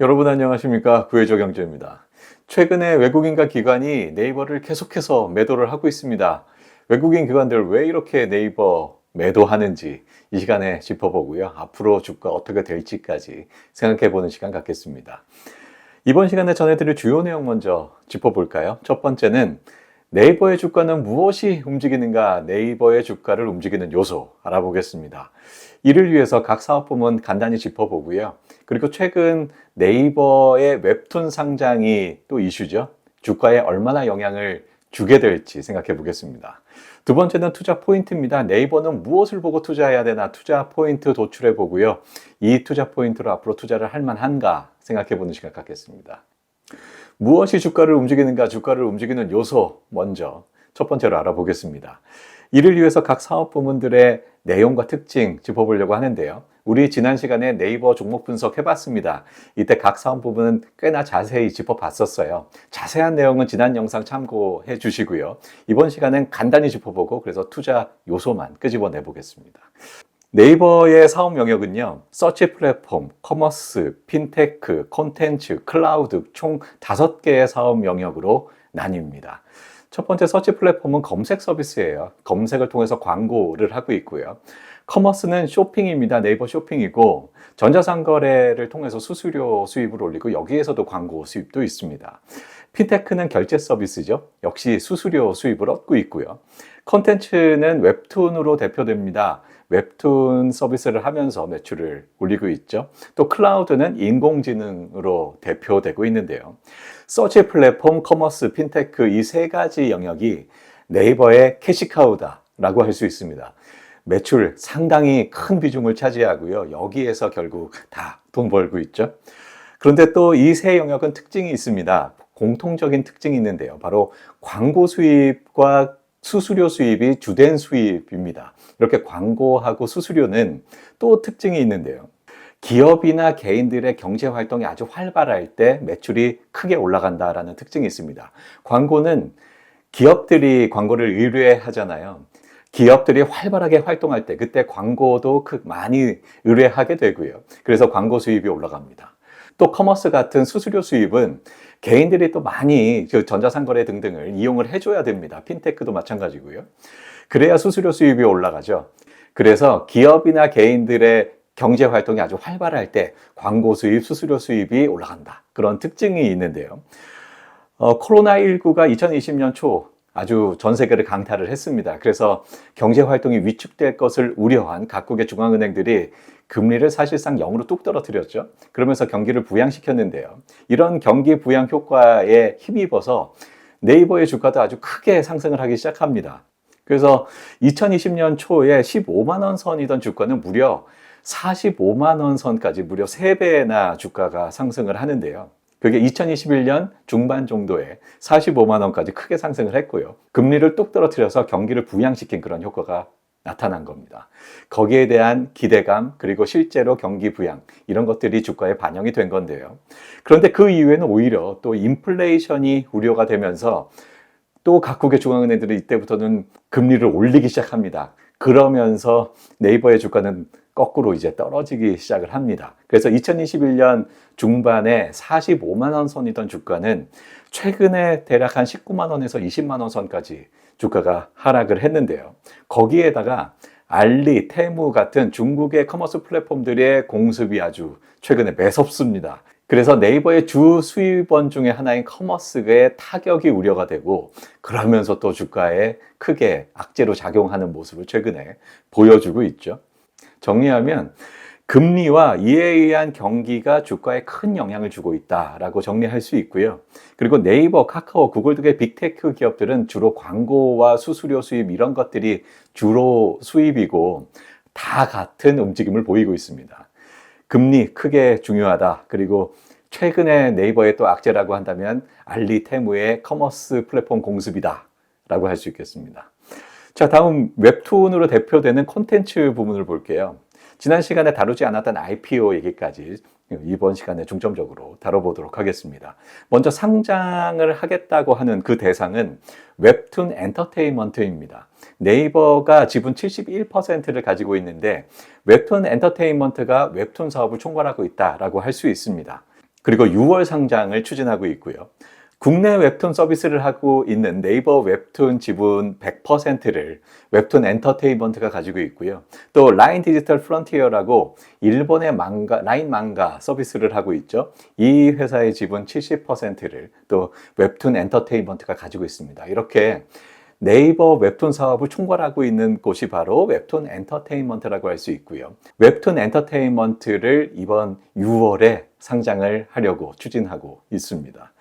여러분 안녕하십니까 구해조 경제입니다. 최근에 외국인과 기관이 네이버를 계속해서 매도를 하고 있습니다. 외국인 기관들 왜 이렇게 네이버 매도하는지 이 시간에 짚어보고요. 앞으로 주가 어떻게 될지까지 생각해보는 시간 갖겠습니다. 이번 시간에 전해드릴 주요 내용 먼저 짚어볼까요? 첫 번째는 네이버의 주가는 무엇이 움직이는가 네이버의 주가를 움직이는 요소 알아보겠습니다. 이를 위해서 각 사업 부문 간단히 짚어보고요. 그리고 최근 네이버의 웹툰 상장이 또 이슈죠. 주가에 얼마나 영향을 주게 될지 생각해 보겠습니다. 두 번째는 투자 포인트입니다. 네이버는 무엇을 보고 투자해야 되나 투자 포인트 도출해 보고요. 이 투자 포인트로 앞으로 투자를 할 만한가 생각해 보는 시간 갖겠습니다. 무엇이 주가를 움직이는가, 주가를 움직이는 요소 먼저 첫 번째로 알아보겠습니다. 이를 위해서 각 사업 부문들의 내용과 특징 짚어보려고 하는데요. 우리 지난 시간에 네이버 종목 분석 해봤습니다. 이때 각 사업 부분은 꽤나 자세히 짚어봤었어요. 자세한 내용은 지난 영상 참고해 주시고요. 이번 시간엔 간단히 짚어보고 그래서 투자 요소만 끄집어내 보겠습니다. 네이버의 사업 영역은요, 서치 플랫폼, 커머스, 핀테크, 콘텐츠, 클라우드 총 다섯 개의 사업 영역으로 나뉩니다. 첫 번째 서치 플랫폼은 검색 서비스예요. 검색을 통해서 광고를 하고 있고요. 커머스는 쇼핑입니다. 네이버 쇼핑이고 전자상거래를 통해서 수수료 수입을 올리고 여기에서도 광고 수입도 있습니다. 핀테크는 결제 서비스죠. 역시 수수료 수입을 얻고 있고요. 컨텐츠는 웹툰으로 대표됩니다. 웹툰 서비스를 하면서 매출을 올리고 있죠. 또 클라우드는 인공지능으로 대표되고 있는데요. 서치 플랫폼, 커머스, 핀테크 이 세 가지 영역이 네이버의 캐시카우다라고 할 수 있습니다. 매출 상당히 큰 비중을 차지하고요. 여기에서 결국 다 돈 벌고 있죠. 그런데 또 이 세 영역은 특징이 있습니다. 공통적인 특징이 있는데요. 바로 광고 수입과 수수료 수입이 주된 수입입니다. 이렇게 광고하고 수수료는 또 특징이 있는데요. 기업이나 개인들의 경제 활동이 아주 활발할 때 매출이 크게 올라간다라는 특징이 있습니다. 광고는 기업들이 광고를 의뢰하잖아요. 기업들이 활발하게 활동할 때 그때 광고도 많이 의뢰하게 되고요. 그래서 광고 수입이 올라갑니다. 또 커머스 같은 수수료 수입은 개인들이 또 많이 그 전자상거래 등등을 이용을 해줘야 됩니다. 핀테크도 마찬가지고요. 그래야 수수료 수입이 올라가죠. 그래서 기업이나 개인들의 경제 활동이 아주 활발할 때 광고 수입, 수수료 수입이 올라간다. 그런 특징이 있는데요. 어, 코로나19가 2020년 초 아주 전 세계를 강타를 했습니다. 그래서 경제 활동이 위축될 것을 우려한 각국의 중앙은행들이 금리를 사실상 0으로 뚝 떨어뜨렸죠. 그러면서 경기를 부양시켰는데요. 이런 경기 부양 효과에 힘입어서 네이버의 주가도 아주 크게 상승을 하기 시작합니다. 그래서 2020년 초에 15만 원 선이던 주가는 무려 45만 원 선까지 무려 3배나 주가가 상승을 하는데요. 그게 2021년 중반 정도에 45만 원까지 크게 상승을 했고요. 금리를 뚝 떨어뜨려서 경기를 부양시킨 그런 효과가 나타난 겁니다. 거기에 대한 기대감 그리고 실제로 경기 부양 이런 것들이 주가에 반영이 된 건데요. 그런데 그 이후에는 오히려 또 인플레이션이 우려가 되면서 또 각국의 중앙은행들이 이때부터는 금리를 올리기 시작합니다. 그러면서 네이버의 주가는 거꾸로 이제 떨어지기 시작을 합니다. 그래서 2021년 중반에 45만 원 선이던 주가는 최근에 대략 한 19만 원에서 20만 원 선까지 주가가 하락을 했는데요. 거기에다가 알리, 테무 같은 중국의 커머스 플랫폼들의 공습이 아주 최근에 매섭습니다. 그래서 네이버의 주 수입원 중에 하나인 커머스의 타격이 우려가 되고 그러면서 또 주가에 크게 악재로 작용하는 모습을 최근에 보여주고 있죠. 정리하면 금리와 이에 의한 경기가 주가에 큰 영향을 주고 있다라고 정리할 수 있고요. 그리고 네이버, 카카오, 구글 등의 빅테크 기업들은 주로 광고와 수수료 수입 이런 것들이 주로 수입이고 다 같은 움직임을 보이고 있습니다. 금리 크게 중요하다. 그리고 최근에 네이버의 또 악재라고 한다면 알리 테무의 커머스 플랫폼 공습이다. 라고 할 수 있겠습니다. 자, 다음 웹툰으로 대표되는 콘텐츠 부분을 볼게요. 지난 시간에 다루지 않았던 IPO 얘기까지 이번 시간에 중점적으로 다뤄보도록 하겠습니다. 먼저 상장을 하겠다고 하는 그 대상은 웹툰 엔터테인먼트입니다. 네이버가 지분 71%를 가지고 있는데 웹툰 엔터테인먼트가 웹툰 사업을 총괄하고 있다라고 할 수 있습니다. 그리고 6월 상장을 추진하고 있고요. 국내 웹툰 서비스를 하고 있는 네이버 웹툰 지분 100%를 웹툰 엔터테인먼트가 가지고 있고요. 또 라인 디지털 프론티어라고 일본의 망가, 라인 망가 서비스를 하고 있죠. 이 회사의 지분 70%를 또 웹툰 엔터테인먼트가 가지고 있습니다. 이렇게 네이버 웹툰 사업을 총괄하고 있는 곳이 바로 웹툰 엔터테인먼트라고 할 수 있고요. 웹툰 엔터테인먼트를 이번 6월에 상장을 하려고 추진하고 있습니다.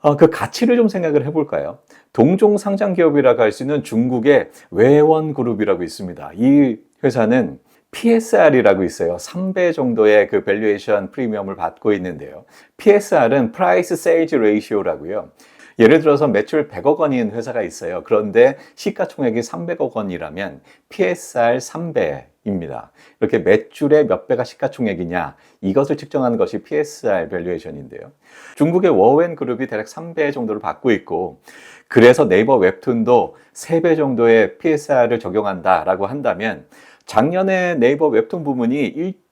어, 그 가치를 좀 생각을 해볼까요? 동종 상장 기업이라고 할 수 있는 중국의 외원 그룹이라고 있습니다. 이 회사는 PSR이라고 있어요. 3배 정도의 그 밸류에이션 프리미엄을 받고 있는데요. PSR은 Price Sales Ratio라고요. 예를 들어서 매출 100억 원인 회사가 있어요. 그런데 시가총액이 300억 원이라면 PSR 3배 입니다. 이렇게 매출의 몇 배가 시가총액이냐 이것을 측정하는 것이 PSR 밸류에이션인데요. 중국의 워웬 그룹이 대략 3배 정도를 받고 있고 그래서 네이버 웹툰도 3배 정도의 PSR을 적용한다라고 한다면 작년에 네이버 웹툰 부문이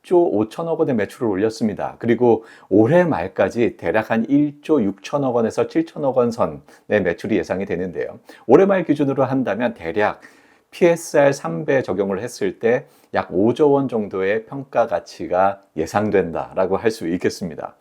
1조 5천억 원의 매출을 올렸습니다. 그리고 올해 말까지 대략 한 1조 6천억 원에서 7천억 원 선의 매출이 예상이 되는데요. 올해 말 기준으로 한다면 대략 PSR 3배 적용을 했을 때 약 5조 원 정도의 평가 가치가 예상된다라고 할 수 있겠습니다.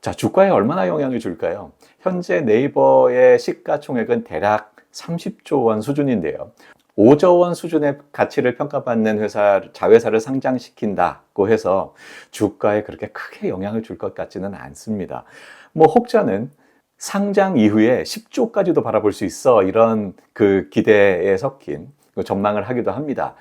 자, 주가에 얼마나 영향을 줄까요? 현재 네이버의 시가총액은 대략 30조 원 수준인데요. 5조 원 수준의 가치를 평가받는 회사, 자회사를 상장시킨다고 해서 주가에 그렇게 크게 영향을 줄 것 같지는 않습니다. 뭐 혹자는 상장 이후에 10조까지도 바라볼 수 있어 이런 그 기대에 섞인 그 전망을 하기도 합니다.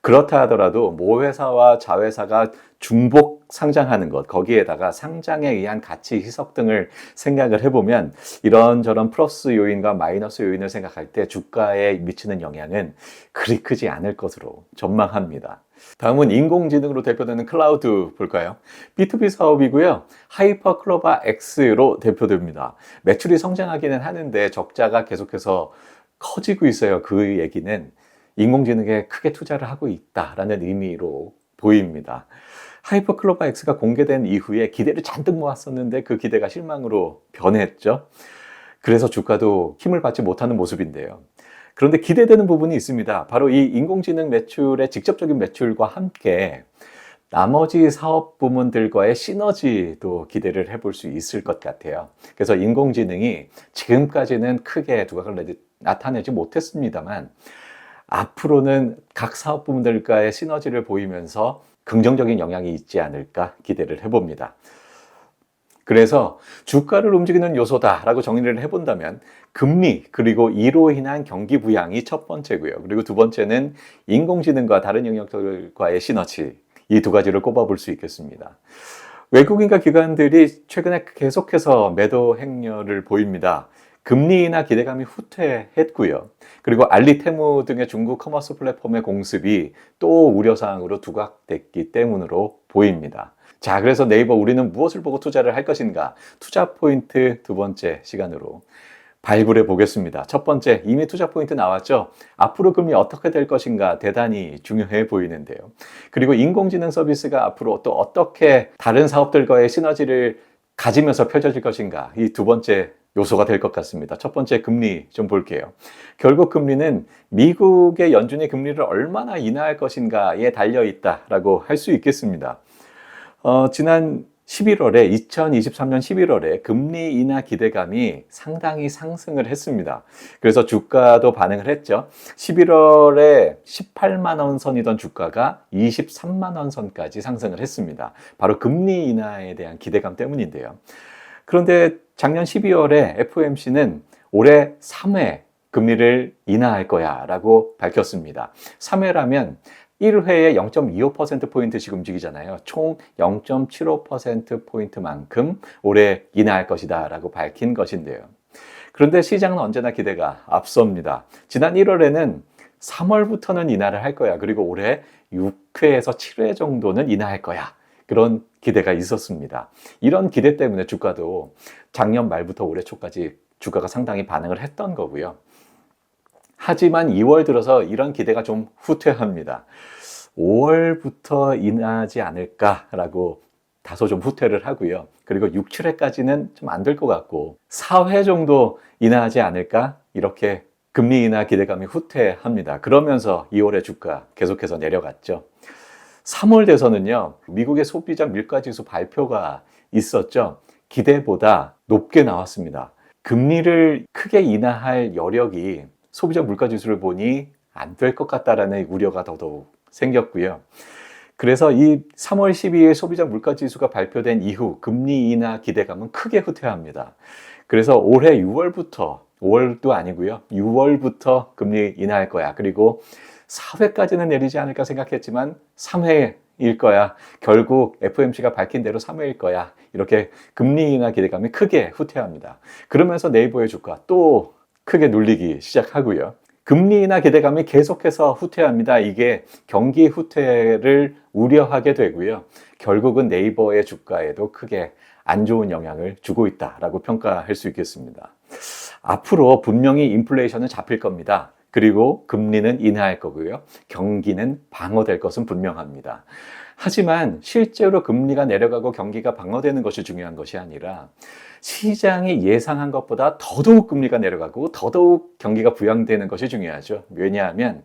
그렇다 하더라도 모 회사와 자회사가 중복 상장하는 것, 거기에다가 상장에 의한 가치 희석 등을 생각을 해보면 이런저런 플러스 요인과 마이너스 요인을 생각할 때 주가에 미치는 영향은 그리 크지 않을 것으로 전망합니다. 다음은 인공지능으로 대표되는 클라우드 볼까요? B2B 사업이고요. 하이퍼 클로바 X로 대표됩니다. 매출이 성장하기는 하는데 적자가 계속해서 커지고 있어요. 그 얘기는 인공지능에 크게 투자를 하고 있다라는 의미로 보입니다. 하이퍼클로바 X가 공개된 이후에 기대를 잔뜩 모았었는데 그 기대가 실망으로 변했죠. 그래서 주가도 힘을 받지 못하는 모습인데요. 그런데 기대되는 부분이 있습니다. 바로 이 인공지능 매출의 직접적인 매출과 함께 나머지 사업 부문들과의 시너지도 기대를 해볼 수 있을 것 같아요. 그래서 인공지능이 지금까지는 크게 두각을 나타내지 못했습니다만 앞으로는 각 사업 부문들과의 시너지를 보이면서 긍정적인 영향이 있지 않을까 기대를 해봅니다. 그래서 주가를 움직이는 요소다라고 정리를 해본다면 금리 그리고 이로 인한 경기 부양이 첫 번째고요. 그리고 두 번째는 인공지능과 다른 영역들과의 시너지 이 두 가지를 꼽아볼 수 있겠습니다. 외국인과 기관들이 최근에 계속해서 매도 행렬을 보입니다. 금리 인하 기대감이 후퇴했고요. 그리고 알리 테무 등의 중국 커머스 플랫폼의 공습이 또 우려사항으로 두각됐기 때문으로 보입니다. 자, 그래서 네이버 우리는 무엇을 보고 투자를 할 것인가? 투자 포인트 두 번째 시간으로 발굴해 보겠습니다. 첫 번째, 이미 투자 포인트 나왔죠? 앞으로 금리 어떻게 될 것인가 대단히 중요해 보이는데요. 그리고 인공지능 서비스가 앞으로 또 어떻게 다른 사업들과의 시너지를 가지면서 펼쳐질 것인가? 이 두 번째 요소가 될 것 같습니다. 첫 번째 금리 좀 볼게요. 결국 금리는 미국의 연준이 금리를 얼마나 인하할 것인가에 달려 있다라고 할 수 있겠습니다. 어, 지난 11월에 2023년 11월에 금리 인하 기대감이 상당히 상승을 했습니다. 그래서 주가도 반응을 했죠. 11월에 18만 원 선이던 주가가 23만 원 선까지 상승을 했습니다. 바로 금리 인하에 대한 기대감 때문인데요. 그런데 작년 12월에 FOMC는 올해 3회 금리를 인하할 거야 라고 밝혔습니다. 3회라면 1회에 0.25%포인트씩 움직이잖아요. 총 0.75%포인트만큼 올해 인하할 것이다 라고 밝힌 것인데요. 그런데 시장은 언제나 기대가 앞섭니다. 지난 1월에는 3월부터는 인하를 할 거야. 그리고 올해 6회에서 7회 정도는 인하할 거야. 그런 기대가 있었습니다. 이런 기대 때문에 주가도 작년 말부터 올해 초까지 주가가 상당히 반응을 했던 거고요. 하지만 2월 들어서 이런 기대가 좀 후퇴합니다. 5월부터 인하지 않을까라고 다소 좀 후퇴를 하고요. 그리고 6, 7회까지는 좀 안 될 것 같고 4회 정도 인하하지 않을까 이렇게 금리 인하 기대감이 후퇴합니다. 그러면서 2월의 주가 계속해서 내려갔죠. 3월 돼서는요, 미국의 소비자 밀가지수 발표가 있었죠. 기대보다 높게 나왔습니다. 금리를 크게 인하할 여력이 소비자 물가지수를 보니 안 될 것 같다라는 우려가 더더욱 생겼고요. 그래서 이 3월 12일 소비자 물가지수가 발표된 이후 금리 인하 기대감은 크게 후퇴합니다. 그래서 올해 6월부터 5월도 아니고요. 6월부터 금리 인하할 거야. 그리고 4회까지는 내리지 않을까 생각했지만 3회일 거야. 결국 FOMC가 밝힌 대로 3회일 거야. 이렇게 금리 인하 기대감이 크게 후퇴합니다. 그러면서 네이버의 주가 또 크게 눌리기 시작하고요. 금리 인하 기대감이 계속해서 후퇴합니다. 이게 경기 후퇴를 우려하게 되고요. 결국은 네이버의 주가에도 크게 안 좋은 영향을 주고 있다라고 평가할 수 있겠습니다. 앞으로 분명히 인플레이션은 잡힐 겁니다. 그리고 금리는 인하할 거고요. 경기는 방어될 것은 분명합니다. 하지만 실제로 금리가 내려가고 경기가 방어되는 것이 중요한 것이 아니라 시장이 예상한 것보다 더더욱 금리가 내려가고 더더욱 경기가 부양되는 것이 중요하죠. 왜냐하면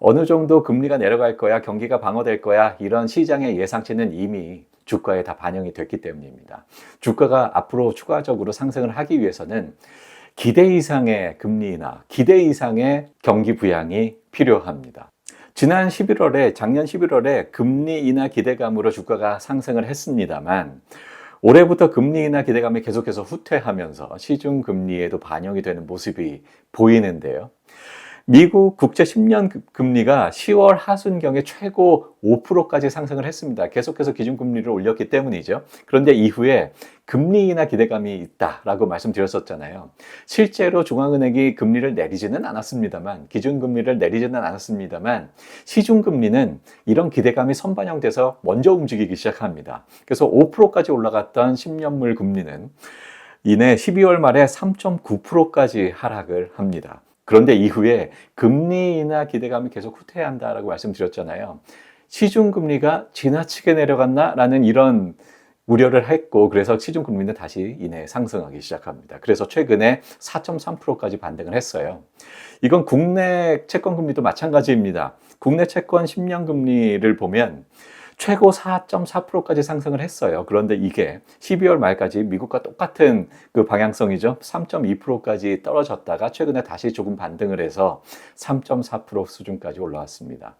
어느 정도 금리가 내려갈 거야, 경기가 방어될 거야, 이런 시장의 예상치는 이미 주가에 다 반영이 됐기 때문입니다. 주가가 앞으로 추가적으로 상승을 하기 위해서는 기대 이상의 금리 인하, 기대 이상의 경기 부양이 필요합니다. 지난 11월에, 작년 11월에 금리 인하 기대감으로 주가가 상승을 했습니다만, 올해부터 금리 인하 기대감이 계속해서 후퇴하면서 시중 금리에도 반영이 되는 모습이 보이는데요. 미국 국제 10년 금리가 10월 하순경에 최고 5%까지 상승을 했습니다. 계속해서 기준금리를 올렸기 때문이죠. 그런데 이후에 금리 인하 기대감이 있다라고 말씀드렸었잖아요. 실제로 중앙은행이 금리를 내리지는 않았습니다만, 기준금리를 내리지는 않았습니다만, 시중금리는 이런 기대감이 선반영돼서 먼저 움직이기 시작합니다. 그래서 5%까지 올라갔던 10년물 금리는 이내 12월 말에 3.9%까지 하락을 합니다. 그런데 이후에 금리 인하 기대감이 계속 후퇴한다라고 말씀드렸잖아요. 시중금리가 지나치게 내려갔나라는 이런 우려를 했고 그래서 시중 금리는 다시 이내 상승하기 시작합니다. 그래서 최근에 4.3%까지 반등을 했어요. 이건 국내 채권 금리도 마찬가지입니다. 국내 채권 10년 금리를 보면 최고 4.4%까지 상승을 했어요. 그런데 이게 12월 말까지 미국과 똑같은 그 방향성이죠. 3.2%까지 떨어졌다가 최근에 다시 조금 반등을 해서 3.4% 수준까지 올라왔습니다.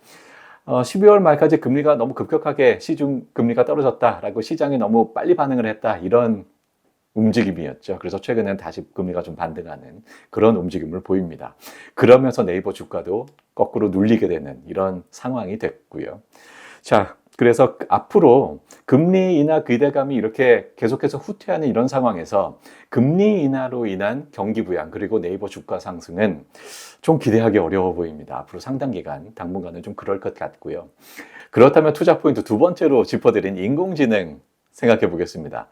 어, 12월 말까지 금리가 너무 급격하게 시중 금리가 떨어졌다라고 시장이 너무 빨리 반응을 했다 이런 움직임이었죠. 그래서 최근에는 다시 금리가 좀 반등하는 그런 움직임을 보입니다. 그러면서 네이버 주가도 거꾸로 눌리게 되는 이런 상황이 됐고요. 자, 그래서 앞으로 금리 인하 기대감이 이렇게 계속해서 후퇴하는 이런 상황에서 금리 인하로 인한 경기 부양 그리고 네이버 주가 상승은 좀 기대하기 어려워 보입니다. 앞으로 상당 기간 당분간은 좀 그럴 것 같고요. 그렇다면 투자 포인트 두 번째로 짚어드린 인공지능 생각해 보겠습니다.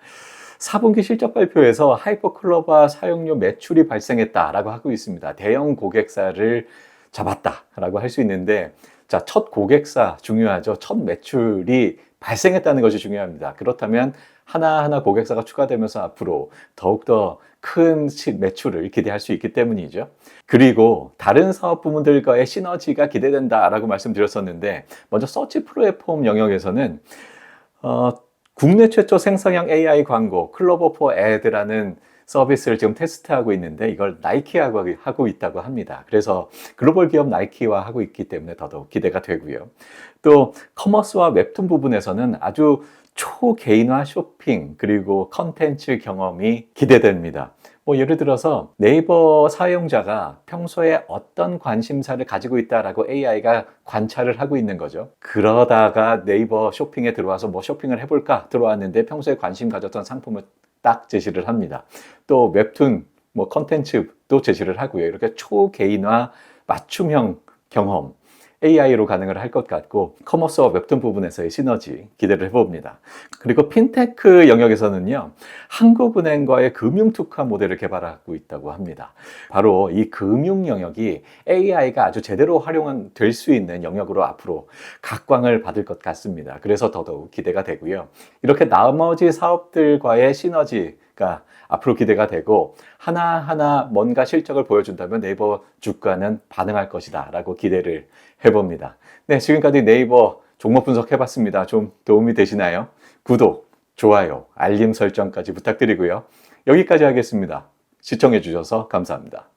4분기 실적 발표에서 하이퍼클로바 사용료 매출이 발생했다라고 하고 있습니다. 대형 고객사를 잡았다라고 할 수 있는데 자, 첫 고객사 중요하죠. 첫 매출이 발생했다는 것이 중요합니다. 그렇다면 하나하나 고객사가 추가되면서 앞으로 더욱더 큰 매출을 기대할 수 있기 때문이죠. 그리고 다른 사업 부문들과의 시너지가 기대된다라고 말씀드렸었는데 먼저 서치 플랫폼 영역에서는 어, 국내 최초 생성형 AI 광고 클로버 포 애드라는 서비스를 지금 테스트하고 있는데 이걸 나이키하고 하고 있다고 합니다. 그래서 글로벌 기업 나이키와 하고 있기 때문에 더더욱 기대가 되고요. 또 커머스와 웹툰 부분에서는 아주 초개인화 쇼핑 그리고 컨텐츠 경험이 기대됩니다. 뭐 예를 들어서 네이버 사용자가 평소에 어떤 관심사를 가지고 있다라고 AI가 관찰을 하고 있는 거죠. 그러다가 네이버 쇼핑에 들어와서 뭐 쇼핑을 해볼까 들어왔는데 평소에 관심 가졌던 상품을 딱 제시를 합니다. 또 웹툰 뭐 컨텐츠도 제시를 하고요. 이렇게 초개인화 맞춤형 경험 AI로 가능을 할 것 같고 커머스와 웹툰 부분에서의 시너지 기대를 해봅니다. 그리고 핀테크 영역에서는요. 한국은행과의 금융 특화 모델을 개발하고 있다고 합니다. 바로 이 금융 영역이 AI가 아주 제대로 활용 될 수 있는 영역으로 앞으로 각광을 받을 것 같습니다. 그래서 더더욱 기대가 되고요. 이렇게 나머지 사업들과의 시너지 가 앞으로 기대가 되고 하나하나 뭔가 실적을 보여준다면 네이버 주가는 반응할 것이다 라고 기대를 해봅니다. 네, 지금까지 네이버 종목 분석 해봤습니다. 좀 도움이 되시나요? 구독, 좋아요, 알림 설정까지 부탁드리고요. 여기까지 하겠습니다. 시청해주셔서 감사합니다.